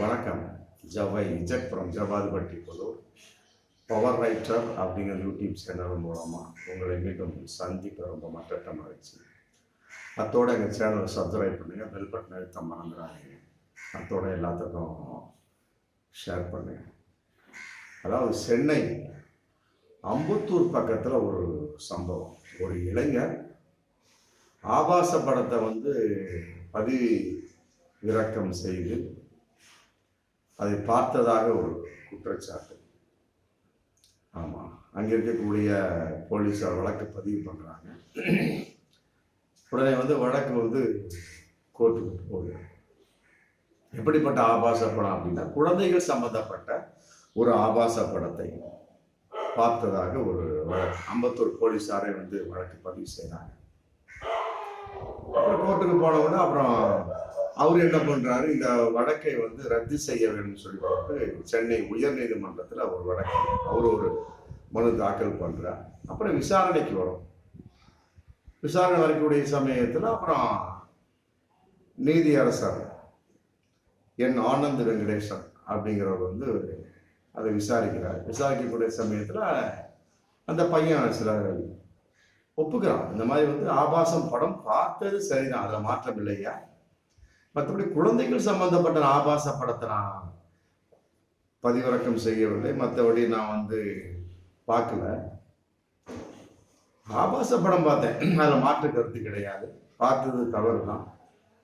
வணக்கம். ஜவை இஜக் from Javathipatti Puthur. Power writer அப்படிங்கிற யூடியூப் சேனல் மூலமாக உங்களை மீண்டும் சந்திக்க ரொம்ப மற்ற மகிழ்ச்சி. அத்தோட எங்கள் சேனலை சப்ஸ்கிரைப் பண்ணுங்கள் பெல் பட்டன் அழுத்த மறந்துடாதீங்க. அத்தோட எல்லாத்துக்கும் ஷேர் பண்ணுங்கள் அதாவது சென்னை அம்புத்தூர் பக்கத்தில் ஒரு சம்பவம். ஒரு இளைஞர் ஆபாச படத்தை வந்து பதிவிறக்கம் செய்து அதை பார்த்ததாக ஒரு குற்றச்சாட்டு. ஆமாம் அங்கே இருக்கக்கூடிய போலீஸார் வழக்கு பதிவு பண்ணுறாங்க உடனே வந்து வழக்கு வந்து கோர்ட்டுக்கு போகுது. எப்படிப்பட்ட ஆபாச படம் அப்படின்னா குழந்தைகள் சம்பந்தப்பட்ட ஒரு ஆபாச படத்தை பார்த்ததாக ஒரு வழக்கு. அம்பத்தூர் போலீஸாரே வந்து வழக்கு பதிவு செய்கிறாங்க அப்புறம் கோர்ட்டுக்கு போன உடனே அப்புறம் அவர் என்ன பண்றாரு இந்த வழக்கை வந்து ரத்து செய்ய வேண்டும் சொல்லி பார்த்து சென்னை உயர்நீதிமன்றத்தில் அவர் வழக்கு அவர் ஒரு மனு தாக்கல் பண்றார். அப்புறம் விசாரணைக்கு வரும். விசாரணை வரக்கூடிய சமயத்தில் அப்புறம் நீதியரசர் என் ஆனந்த் வெங்கடேசன் அப்படிங்கிறவர் வந்து அதை விசாரிக்கிறார். விசாரிக்கக்கூடிய சமயத்தில் அந்த பையன் சில ஒப்புக்கிறான். இந்த மாதிரி வந்து ஆபாசம் படம் பார்த்தது சரிதான் அதில் மாற்றம் இல்லையா? மற்றபடி குழந்தைகள் சம்பந்தப்பட்ட ஆபாச படத்தை நான் பதிவிறக்கம் செய்யவில்லை. மற்றபடி நான் வந்து பார்க்கல. ஆபாச படம் பார்த்தேன். அதில் மாற்று கருத்து கிடையாது. பார்த்தது தவறு தான்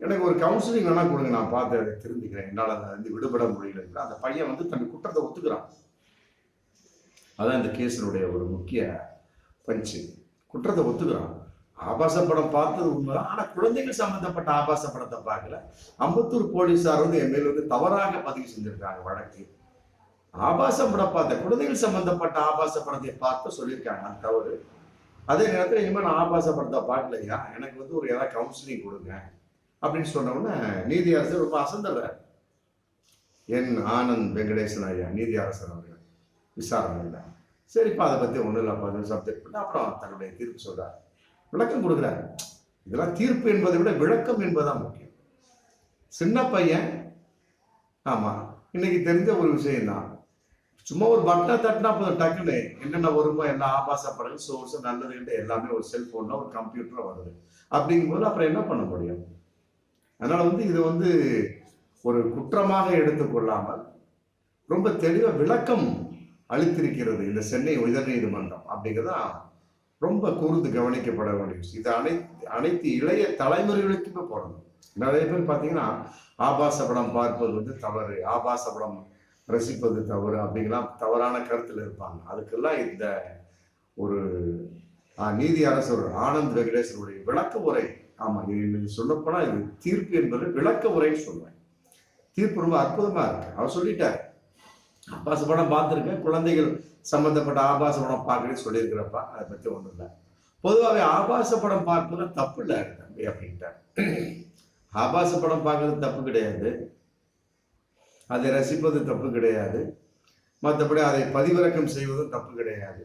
எனக்கு ஒரு கவுன்சிலிங் வேணா கொடுங்க. நான் பார்த்து அதை திருந்திக்கிறேன் என்னால் அதை வந்து விடுபட முடியல அந்த பையன் வந்து தன் குற்றத்தை ஒத்துக்கிறான். அதான் இந்த கேஸினுடைய ஒரு முக்கிய பஞ்சு. குற்றத்தை ஒத்துக்கிறான். ஆபாச படம் பார்த்தது உண்மைதான் ஆனால் குழந்தைகள் சம்பந்தப்பட்ட ஆபாச படத்தை பார்க்கல. அம்பத்தூர் போலீஸார் வந்து என் மேல் வந்து தவறாக பதிவு செஞ்சிருக்காங்க வழக்கு ஆபாச படம் பார்த்த குழந்தைகள் சம்பந்தப்பட்ட ஆபாச படத்தை பார்த்து சொல்லியிருக்காங்க. அந்த தவறு. அதே நேரத்தில் இனிமேல் நான் ஆபாச படத்தை பார்க்கலையா? எனக்கு வந்து ஒரு ஏதாவது கவுன்சிலிங் கொடுங்க. அப்படின்னு சொன்னவுடனே நீதி அரசர் ரொம்ப அசந்தவர் என் ஆனந்த் வெங்கடேசன் ஐயா நீதி அரசர் அவர்கள் இல்லை சரிப்பா அதை பற்றி ஒன்றும் இல்லைப்பா சப்ஜெக்ட் பண்ணி அப்புறம் தன்னுடைய தீர்ப்பு சொல்கிறார் விளக்கம் கொடுக்குறாரு. இதெல்லாம் தீர்ப்பு என்பதை விட விளக்கம் என்பதுதான் முக்கியம். சின்ன பையன் ஆமாம் இன்னைக்கு தெரிஞ்ச ஒரு விஷயம்தான். சும்மா ஒரு பட்டனை தட்டினா போதும் டக்குன்னு என்னென்ன வருமோ என்ன ஆபாச படங்கள் சோர்ஸ் நல்லது எல்லாமே ஒரு செல்போன்ல ஒரு கம்ப்யூட்டர்ல வருது. அப்படிங்கும்போது அப்புறம் என்ன பண்ண முடியும்? அதனால வந்து இது வந்து ஒரு குற்றமாக எடுத்துக்கொள்ளாமல் ரொம்ப தெளிவாக விளக்கம் அளித்திருக்கிறது இந்த சென்னை உயர்நீதிமன்றம் அப்படிங்கிறதான் ரொம்ப கூர்ந்து கவனிக்கப்பட வேண்டிய விஷயம் இது அனைத்து அனைத்து இளைய தலைமுறைகளுக்குமே போடணும் நிறைய பேர் பார்த்தீங்கன்னா ஆபாச படம் பார்ப்பது வந்து தவறு ஆபாச படம் ரசிப்பது தவறு அப்படிங்கலாம் தவறான கருத்தில் இருப்பாங்க. அதுக்கெல்லாம் இந்த ஒரு நீதி அரசர் ஆனந்த் வெங்கடேசனுடைய விளக்க உரை. ஆமாம் இது சொல்லப்போனால் இது தீர்ப்பு என்பது விளக்க உரைன்னு சொல்லுவேன் தீர்ப்பு ரொம்ப அற்புதமாக இருக்கு. அவர் சொல்லிட்டார். ஆபாச படம் பார்த்துருக்கேன். குழந்தைகள் சம்பந்தப்பட்ட ஆபாச படம் பார்க்குறேன்னு சொல்லியிருக்கிறப்பா அதை பற்றி ஒன்றும் இல்லை. பொதுவாகவே ஆபாச படம் பார்க்கறது தப்பு இல்லை தம்பி அப்படின்ட்டார். ஆபாச படம் பார்க்கறது தப்பு கிடையாது. அதை ரசிப்பது தப்பு கிடையாது. மற்றபடி அதை பதிவிறக்கம் செய்வதும் தப்பு கிடையாது.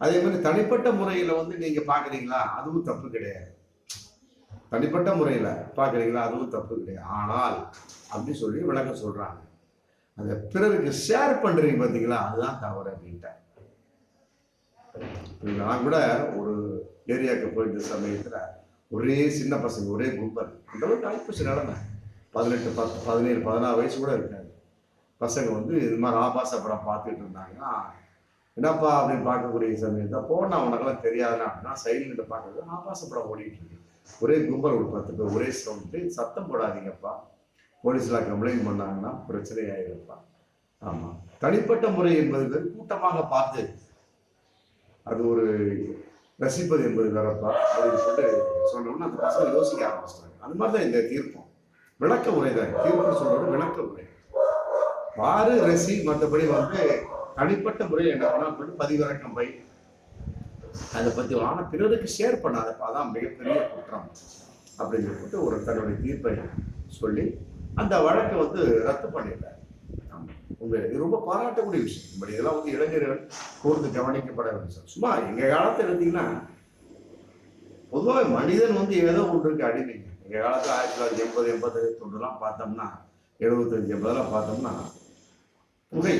அதே மாதிரி தனிப்பட்ட முறையில் வந்து நீங்கள் பார்க்குறீங்களா அதுவும் தப்பு கிடையாது. தனிப்பட்ட முறையில் பார்க்குறீங்களா அதுவும் தப்பு கிடையாது. ஆனால் அப்படி சொல்லி விளக்கம் சொல்கிறாங்க அதை பிறருக்கு ஷேர் பண்ணுறீங்க பார்த்தீங்களா அதுதான் தவறு அப்படின்ட்டேன் நான் கூட ஒரு ஏரியாவுக்கு போயிருந்த சமயத்தில் ஒரே சின்ன பசங்க ஒரே கும்பல் அந்த ஒரு டைப்பஸ் பதினெட்டு பத்து பதினேழு பதினாறு வயசு கூட இருக்காது. பசங்க வந்து இது மாதிரி ஆபாச படம் பார்த்துட்டு இருந்தாங்கன்னா என்னப்பா அப்படின்னு பார்க்கக்கூடிய சமயத்தை போனால் உனக்கெல்லாம் தெரியாதுன்னா அப்படின்னா சைடில் பார்க்கறது ஆபாச படம் ஓடிட்டு இருக்கு. ஒரே கும்பல் ஒரு பத்து பேர் ஒரே சவுண்டு சத்தம் போடாதீங்கப்பா. போலீஸில் கம்ப்ளைண்ட் பண்ணாங்கன்னா பிரச்சனை இருப்பான் ஆமாம் தனிப்பட்ட முறை என்பது கூட்டமாக பார்த்து அது ஒரு ரசிப்பது என்பது வேறப்பா அப்படின்னு சொல்லிட்டு சொன்னோம்னா அந்த பசங்க யோசிக்க ஆரம்பிச்சிட்டாங்க. அந்த மாதிரி தான் இந்த தீர்ப்பம். விளக்க உரை தான். தீர்ப்பு சொல்றோட விளக்க உரை. பாரு ரசி மற்றபடி வந்து தனிப்பட்ட முறையில் என்ன பண்ணா பதிவிறக்கம் பை. அதை பற்றி ஆனால் பிறருக்கு ஷேர் பண்ணாதப்பா அதான் மிகப்பெரிய குற்றம். அப்படின்னு சொல்லிட்டு ஒரு தன்னுடைய தீர்ப்பை சொல்லி அந்த வழக்கை வந்து ரத்து பண்ணிட்டார். உண்மையில. ரொம்ப பாராட்டக்கூடிய விஷயம். இப்படி இதெல்லாம் வந்து இளைஞர்கள் கூர்ந்து கவனிக்கப்பட வேண்டும் விஷயம் சும்மா எங்க காலத்தை எடுத்தீங்கன்னா பொதுவாக மனிதன் வந்து ஏதோ ஒன்றுக்கு அடிமைங்க எங்க காலத்துல ஆயிரத்தி தொள்ளாயிரத்தி எண்பது எண்பது தொண்டுலாம் பார்த்தோம்னா எழுபத்தஞ்சு எண்பதெல்லாம் பார்த்தோம்னா புகை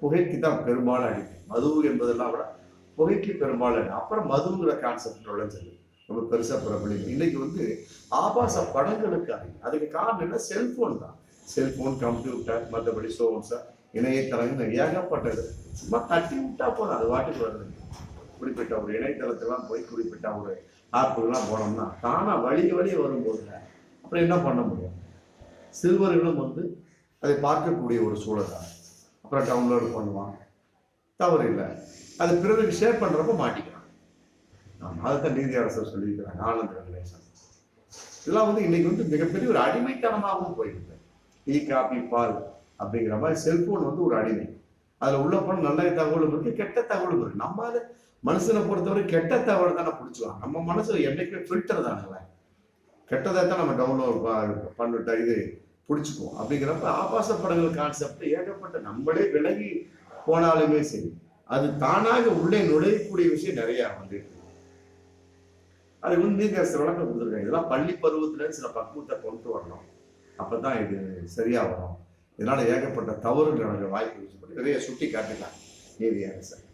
புகைக்கு தான் பெரும்பாலும் அடிமை. மது என்பதெல்லாம் விட புகைக்கு பெரும்பாலும் அப்புறம் மதுங்கிற கான்செப்ட் நுழைஞ்சது ரொம்ப பெருசா பிரபலம் இன்னைக்கு வந்து ஆபாச படங்களுக்காக. அதுக்கு காரணம் என்ன? செல்போன் தான். செல்போன் கம்ப்யூட்டர் மற்றபடி சோன்ஸா இணையதளங்கள் ஏகப்பட்டது. சும்மா தட்டி விட்டா போதும். அது வாட்டுக்கு வருது. குறிப்பிட்ட ஒரு இணையதளத்தெல்லாம் போய் குறிப்பிட்ட ஒரு ஆப்புகள்லாம் போனோம்னா தானா வழி வழி வரும்போது அப்புறம் என்ன பண்ண முடியும்? சிறுவர்களும் வந்து அதை பார்க்கக்கூடிய ஒரு சூழல் தான். அப்புறம் டவுன்லோடு பண்ணுவான். தவறு இல்லை. அது பிறருக்கு ஷேர் பண்ணுறப்ப மாட்டிக்கிறான் நம்ம அதைத்தான் நீதி அரசர் சொல்லியிருக்கிறாங்க ஆனந்த வெங்கடேசன் இதெல்லாம் வந்து இன்னைக்கு வந்து மிகப்பெரிய ஒரு அடிமைத்தனமாகவும் போயிருக்கு டீ காபி பால் அப்படிங்கிற மாதிரி செல்போன் வந்து ஒரு அடிமை. அதில் உள்ள போன நல்ல தகவலும் இருக்கு கெட்ட தகவலும் இருக்கு. நம்ம மனுஷனை பொறுத்தவரை கெட்ட தகவல் தானே பிடிச்சுவாங்க நம்ம மனசு என்னைக்குமே ஃபில்டர் தானுங்களே கெட்டதை தான் நம்ம டவுன்லோட் பண்ணிட்ட இது பிடிச்சிக்குவோம் அப்படிங்கிறப்ப ஆபாச படங்கள் கான்செப்ட் ஏகப்பட்ட நம்மளே விலகி போனாலுமே சரி அது தானாக உள்ளே நுழையக்கூடிய விஷயம் நிறையா வந்து இருக்கு. அது வந்து நீங்க சில விளக்கம் கொடுத்துருக்காங்க இதெல்லாம் பள்ளி பருவத்துல சில பக்குவத்தை கொண்டு வரணும். அப்பதான் இது சரியா வரும். இதனால ஏகப்பட்ட தவறுகள் வாய்ப்பு இருக்கு. நிறைய சுட்டி காட்டிட்டாங்க நீதி அரசர்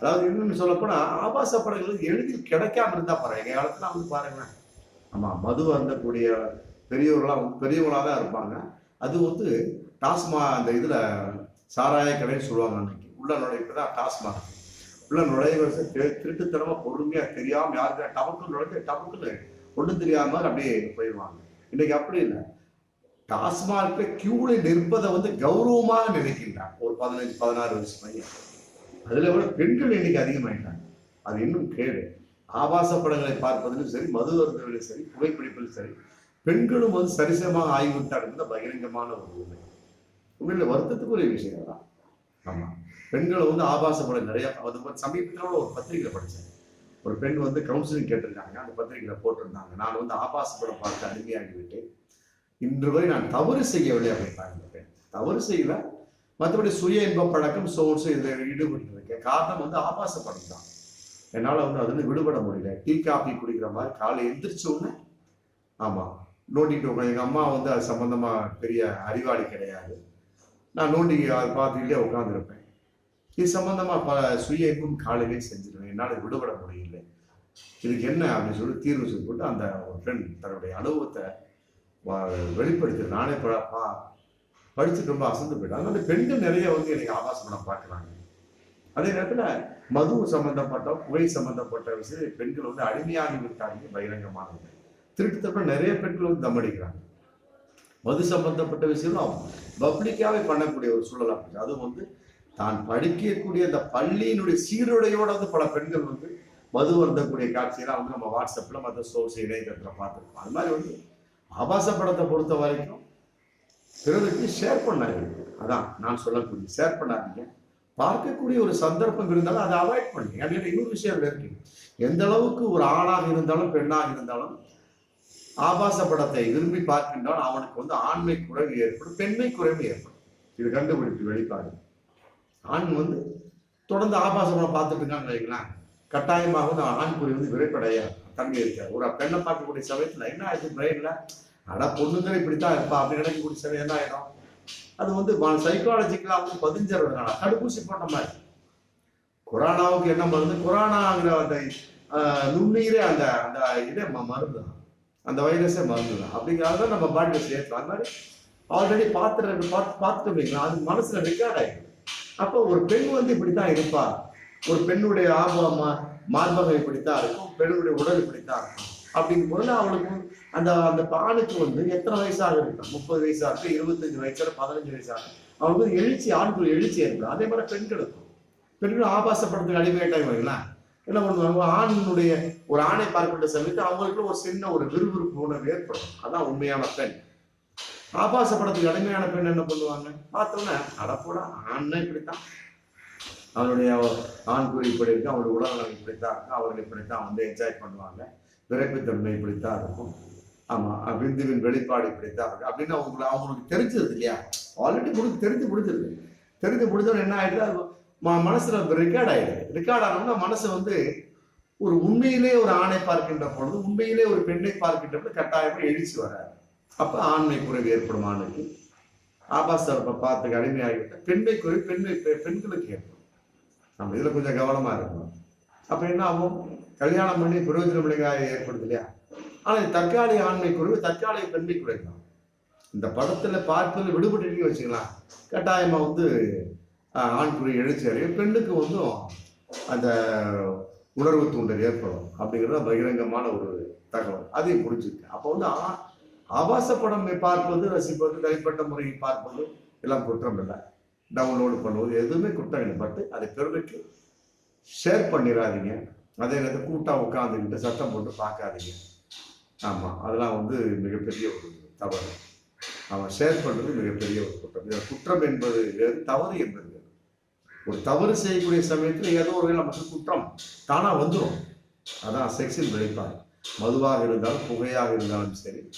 அதாவது இன்னொன்று சொல்லப்போனா ஆபாச படங்கள் எளிதில் கிடைக்காம இருந்தா பாருங்க எங்க காலத்துல வந்து பாருங்களேன். ஆமா மது அருந்தக்கூடிய பெரியவர்களாக பெரியவர்களாக தான் இருப்பாங்க. அது வந்து டாஸ்மா அந்த இதில் சாராய கடைன்னு சொல்லுவாங்க அன்னைக்கு உள்ள நுழைப்பு தான் டாஸ்மாக். உள்ள நுழைவு திருட்டுத்தனமா பொறுமையா தெரியாம யாருக்கு டபக்கு நுழைஞ்ச டபக்குன்னு ஒண்ணும் தெரியாம மாதிரி அப்படியே போயிடுவாங்க. இன்னைக்கு அப்படி இல்லை. டாஸ்மார்க்ல கியூல நிற்பதை வந்து கௌரவமாக நினைக்கின்றான் ஒரு பதினஞ்சு பதினாறு வயசு பையன். அதுல விட பெண்கள் இன்னைக்கு அதிகமாயிட்டாங்க. அது இன்னும் கேடு. ஆபாச படங்களை பார்ப்பதிலும் சரி மது அருந்துவதிலும் சரி புகைப்பிடிப்பிலும் சரி பெண்களும் வந்து சரிசமமாக ஆகிவிட்டார் என்பது பகிரங்கமான ஒரு உண்மை. உண்மையில வருத்தத்துக்குரிய விஷயம் தான் ஆமாம் பெண்களை வந்து ஆபாச படம் நிறைய அது சமீபத்தில் ஒரு பத்திரிகையில படித்தேன் ஒரு பெண் வந்து கவுன்சிலிங் கேட்டிருக்காங்க. அந்த பத்திரிகையில் போட்டிருந்தாங்க. நான் வந்து ஆபாச படம் பார்த்து அடிமையாகிவிட்டேன் இன்று வரை நான் தவறு செய்யவில்லை அப்படின்றாங்க அந்த பெண். தவறு செய்யல. மற்றபடி சுய இன்ப பழக்கம் சோர்ஸ் இதில் ஈடுபட்டு இருக்கேன் காரணம் வந்து ஆபாச படம் தான். என்னால் வந்து அதுல விடுபட முடியல. டீ காஃபி குடிக்கிற மாதிரி காலை எந்திரிச்ச உடனே ஆமாம் நோட்டிட்டு எங்கள் அம்மா வந்து அது சம்மந்தமாக பெரிய அறிவாளி கிடையாது. நான் நோண்டி அதை பார்த்துக்கிட்டே உட்காந்துருப்பேன் இது சம்மந்தமாக பல சுய காலையிலே செஞ்சிருவேன். என்னால் விடுபட முடியல இதுக்கு என்ன அப்படின்னு சொல்லி தீர்வு சொல்லி போட்டு அந்த ஒரு ஃப்ரெண்ட் தன்னுடைய அனுபவத்தை வெளிப்படுத்து வெளிப்படுத்தி நானே பழப்பா படிச்சுட்டு ரொம்ப அசந்து போயிட்டாங்க அந்த பெண்கள் நிறைய வந்து எனக்கு ஆபாச பார்க்குறாங்க. அதே நேரத்தில் மது சம்பந்தப்பட்ட புகை சம்பந்தப்பட்ட விஷயம் பெண்கள் வந்து அடிமையாகி விட்டாங்க பகிரங்கமானது திருட்டுத்தப்ப நிறைய பெண்கள் வந்து தம் அடிக்கிறாங்க. மது சம்பந்தப்பட்ட விஷயம் பப்ளிக்காவே பண்ணக்கூடிய ஒரு சூழல் அப்படி அதுவும் வந்து தான் படிக்கக்கூடிய அந்த பள்ளியினுடைய சீருடையோட வந்து பல பெண்கள் வந்து மது வருந்தக்கூடிய காட்சியெல்லாம் வந்து நம்ம வாட்ஸ்அப்பில் மற்ற சோர்ஸ் இணையதளத்தில் பார்த்துருக்கோம் அது மாதிரி வந்து ஆபாச படத்தை பொறுத்த வரைக்கும் பிறருக்கு ஷேர் பண்ணாதீங்க. அதான் நான் சொல்லக்கூடிய ஷேர் பண்ணாதீங்க. பார்க்கக்கூடிய ஒரு சந்தர்ப்பம் இருந்தாலும் அதை அவாய்ட் பண்ணுங்க. அப்படின்னு இன்னொரு விஷயம் இருக்கு. எந்த அளவுக்கு ஒரு ஆணாக இருந்தாலும் பெண்ணாக இருந்தாலும் ஆபாச படத்தை விரும்பி பார்க்கின்றால் அவனுக்கு வந்து ஆண்மை குறைவு ஏற்படும் பெண்மை குறைவு ஏற்படும். இது கண்டுபிடிப்பு வெளிப்பாடு. ஆண் வந்து தொடர்ந்து ஆபாச படம் பார்த்துட்டு இருக்கான்னு வைங்களேன். கட்டாயமாக வந்து ஆண் குறி வந்து விரைப்படையா தங்கி இருக்கார் ஒரு பெண்ணை பார்க்கக்கூடிய சமயத்தில் என்ன ஆயிடுச்சு பிரெயின்ல அட பொண்ணுங்கிற இப்படித்தான் இருப்பா அப்படி நினைக்கக்கூடிய சமயம் என்ன ஆயிடும்? அது வந்து சைக்காலஜிக்கலா வந்து பதிஞ்சிடறதுனால தடுப்பூசி போட்ட மாதிரி. கொரோனாவுக்கு என்ன மருந்து? கொரோனாங்கிற அந்த ஆஹ், நுண்ணுயிரே அந்த அந்த இதே ம- மருந்து தான் அந்த வைரஸே மருந்து தான் அப்படிங்கிறத நம்ம பாடியில் சேர்க்கலாம் அது மாதிரி ஆல்ரெடி பார்த்துட்டு பார்த்து பார்த்துட்டு வைக்கலாம் அது மனசுல ரெக்கார்ட் ஆகிடும் அப்போ ஒரு பெண் வந்து இப்படித்தான் இருப்பா. ஒரு பெண்ணுடைய ஆபமா மார்பகம் இப்படித்தான் இருக்கும். பெண்ணுடைய உடல் இப்படித்தான் இருக்கும். அப்படிங்கும் போது அவளுக்கு அந்த அந்த ஆணுக்கு வந்து எத்தனை வயசாக இருக்கும் முப்பது வயசாக இருக்கு இருபத்தஞ்சு வயசாக பதினஞ்சு வயசாக அவளுக்கு வந்து எழுச்சி ஆண்கள் எழுச்சி ஏற்படும். அதே மாதிரி பெண்களுக்கும். பெண்கள் ஆபாசப்படுறதுக்கு அடிமையாட்டாங்க வைங்களேன். என்ன பண்ணுவாங்க? ஆணினுடைய ஒரு ஆணை பார்க்கின்ற சமயத்து அவங்களுக்குள்ள ஒரு சின்ன ஒரு விறுவிறுப்பு உணர்வு ஏற்படும். அதான் உண்மையான பெண். ஆபாச படத்துக்கு அடிமையான பெண் என்ன பண்ணுவாங்க? பார்த்தோன்னே அடப்போட ஆண்னா இப்படித்தான். அவனுடைய ஆண் குறி இப்படி இருக்கு அவனுடைய உடல்நலம் இப்படித்தான் இருக்கு அவர்கள் இப்படித்தான் வந்து என்ஜாய் பண்ணுவாங்க. விரைப்புத்தன்மை இப்படித்தான் இருக்கும். ஆமா பிந்துவின் விந்துவின் வெளிப்பாடு இப்படித்தான் இருக்கு அப்படின்னு அவங்களுக்கு அவங்களுக்கு தெரிஞ்சது இல்லையா? ஆல்ரெடி முடிஞ்சு தெரிஞ்சு பிடிச்சிருக்கு தெரிஞ்சு முடிஞ்சவன என்ன ஆயிடுது? மனசுல ரெக்கார்ட் ஆயிடுது. ரெக்கார்ட் ஆனோம்னா மனசு வந்து ஒரு உண்மையிலே ஒரு ஆணை பார்க்கின்ற பொழுது உண்மையிலே ஒரு பெண்ணை பார்க்கின்ற பொழுது கட்டாயமா எழுச்சி வராது. அப்ப ஆண்மை குறைவு ஏற்படும் ஆணுக்கு. ஆபாச பார்த்து அடிமையாகிவிட்ட பெண்மை குறைவு பெண்மை பெ- பெண்களுக்கு ஏற்படும். நம்ம இதுல கொஞ்சம் கவனமா இருக்கணும். அப்ப என்ன ஆகும்? கல்யாணம் பண்ணி பிரயோஜனம் விளைவாக ஏற்படுது இல்லையா? ஆனா இது தற்காலிக ஆண்மை குறைவு தற்காலிக பெண்மை குறைவு தான். இந்த படத்துல பார்ப்பதில் விடுபட்டு வச்சுக்கலாம் கட்டாயமா வந்து ஆஹ், ஆண் பெண்ணுக்கு வந்து அந்த உணர்வு தூண்டல் ஏற்படும் அப்படிங்கிறது பகிரங்கமான ஒரு தகவல். அதையும் புரிஞ்சுக்க அப்போ வந்து ஆ- ஆபாச படம் பார்ப்பது ரசிப்பது தனிப்பட்ட முறையை பார்ப்பது எல்லாம் குற்றம் இல்லை. டவுன்லோடு பண்ணுவது எதுவுமே குற்றம் இல்லை. அதை பெருமைக்கு ஷேர் பண்ணிடாதீங்க அதே நேரத்தில் கூட்டாக உட்காந்துக்கிட்டு சத்தம் போட்டு பார்க்காதீங்க. ஆமாம் அதெல்லாம் வந்து மிகப்பெரிய ஒரு தவறு. அவன் ஷேர் பண்ணுறது மிகப்பெரிய ஒரு குற்றம். இதில் குற்றம் என்பது வேறு தவறு என்பது ஒரு தவறு செய்யக்கூடிய சமயத்தில் ஏதோ ஒரு நமக்கு குற்றம். தானாக வந்துடும் அதான் செக்ஸின் வெளிப்பாடு. மதுவாக இருந்தாலும் புகையாக இருந்தாலும் சரி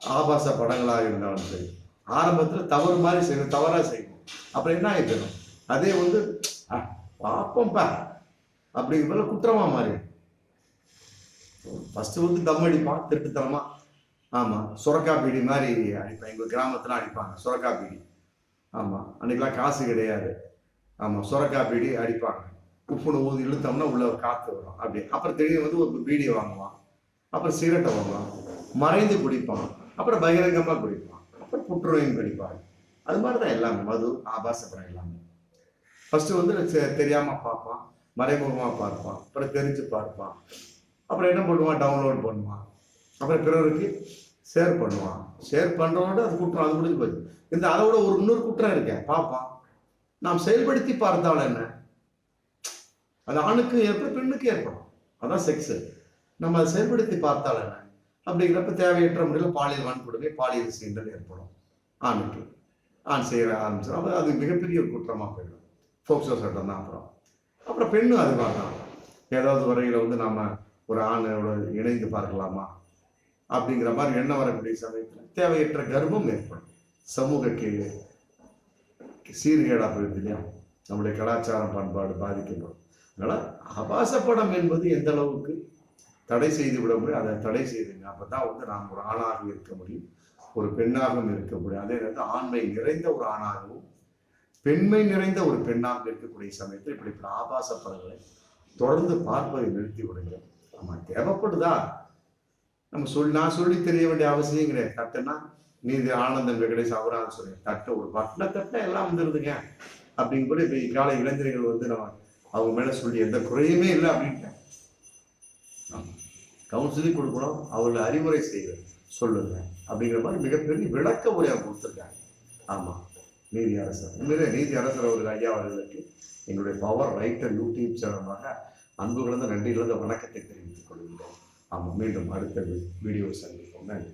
ஆபாச படங்களாக இருந்தாலும் சரி ஆரம்பத்தில் தவறு மாதிரி செய்யணும் தவறாக செய்யணும். அப்புறம் என்ன ஆகிடும் அதே வந்து "ஆ, பார்ப்போம்ப்பா மேலே குற்றமாக மாறி ஃபஸ்ட்டு வந்து தம் அடிப்பான் திருட்டுத்தனமா. ஆமாம் சுரக்கா பீடி மாதிரி அடிப்பான். எங்கள் கிராமத்தில் அடிப்பாங்க சுரக்கா பீடி. ஆமாம் அன்றைக்கெலாம் காசு கிடையாது. ஆமாம் சுரக்கா பீடி அடிப்பாங்க. உப்புன்னு ஊதி இழுத்தோம்னா உள்ள காற்று வரும். அப்படி. அப்புறம் திடீர்னு வந்து ஒரு பீடி வாங்குவான். அப்புறம் சிகரெட்டை வாங்குவான். மறைந்து குடிப்பான். அப்புறம் பகிரங்கமாக குடிப்பான். அப்புறம் புற்றுநோயும் கடிப்பாங்க அது மாதிரி தான் எல்லாமே. மது ஆபாச படம் எல்லாமே. ஃபஸ்ட்டு வந்து தெரியாமல் பார்ப்பான். மறைமுகமாக பார்ப்பான். அப்புறம் தெரிஞ்சு பார்ப்பான். அப்புறம் என்ன பண்ணுவான்? டவுன்லோட் பண்ணுவான். அப்புறம் பிறருக்கு ஷேர் பண்ணுவான். ஷேர் பண்ணுறவோட அது குற்றம். அது முடிஞ்சு போச்சு. இந்த அதை விட ஒரு இன்னொரு குற்றம் இருக்கேன் பார்ப்பான். நாம் செயல்படுத்தி பார்த்தால் என்ன? அது ஆணுக்கு ஏற்படும் பெண்ணுக்கு ஏற்படும். அதான் செக்ஸ் நம்ம அதை செயல்படுத்தி பார்த்தால் என்ன? அப்படிங்கிறப்ப தேவையற்ற முறையில் பாலியல் வன்கொடுமை பாலியல் சீண்டல் ஏற்படும். ஆணுக்கு ஆண் செய்கிற ஆரம்பிச்சிடும் அப்போ அது மிகப்பெரிய ஒரு குற்றமாக போயிடும். ஃபோக்சோ சட்டம் தான் அப்புறம். அப்புறம் பெண்ணும் அது பார்க்கலாம் ஏதாவது வரையில் வந்து நாம் ஒரு ஆணோட இணைந்து பார்க்கலாமா? அப்படிங்கிற மாதிரி எண்ணம் வரக்கூடிய சமயத்தில் தேவையற்ற கர்ப்பம் ஏற்படும். சமூக கீழே சீர்கேடாக போயிடுது இல்லையா? நம்முடைய கலாச்சாரம் பண்பாடு பாதிக்கப்படும் அதனால் ஆபாசப்படம் படம் என்பது எந்த அளவுக்கு தடை செய்து விட முடியும் அதை தடை செய்துங்க. அப்பதான் வந்து நாம் ஒரு ஆணாக இருக்க முடியும் ஒரு பெண்ணாகவும் இருக்க முடியும். அதே நேரத்தில் ஆண்மை நிறைந்த ஒரு ஆணாகவும் பெண்மை நிறைந்த ஒரு பெண்ணாக இருக்கக்கூடிய சமயத்தில் இப்படி ஆபாச படங்களை தொடர்ந்து பார்ப்பதை நிறுத்தி விடுங்க. நம்ம தேவைப்படுதா? நம்ம சொல் நான் சொல்லி தெரிய வேண்டிய அவசியம் கிடையாது. தட்டுனா நீதி ஆனந்தம் வெங்கடேஷ் அவராக சொல்லி தட்ட ஒரு பட்டனை தட்ட எல்லாம் வந்துருதுங்க. அப்படின்னு கூட இப்போ இக்கால இளைஞர்கள் வந்து நம்ம அவங்க மேலே சொல்லி எந்த குறையுமே இல்லை அப்படின்ட்டேன் கவுன்சிலிங் கொடுக்கணும் அவர்களை அறிவுரை செய்ய சொல்லுங்க அப்படிங்கிற மாதிரி மிகப்பெரிய விளக்க உரையாக கொடுத்துருக்காங்க. ஆமாம் நீதி அரசர். உண்மையிலே நீதி அரசர் அவர்கள் ஐயா அவர்களுக்கு எங்களுடைய பவர் ரைட்டர் யூடியூப் சேனலாக அன்பு கலந்த நன்றி கலந்த வணக்கத்தை தெரிவித்துக் கொள்கின்றோம். ஆமாம் மீண்டும் அடுத்த வீடியோ சந்திப்போம். நன்றி.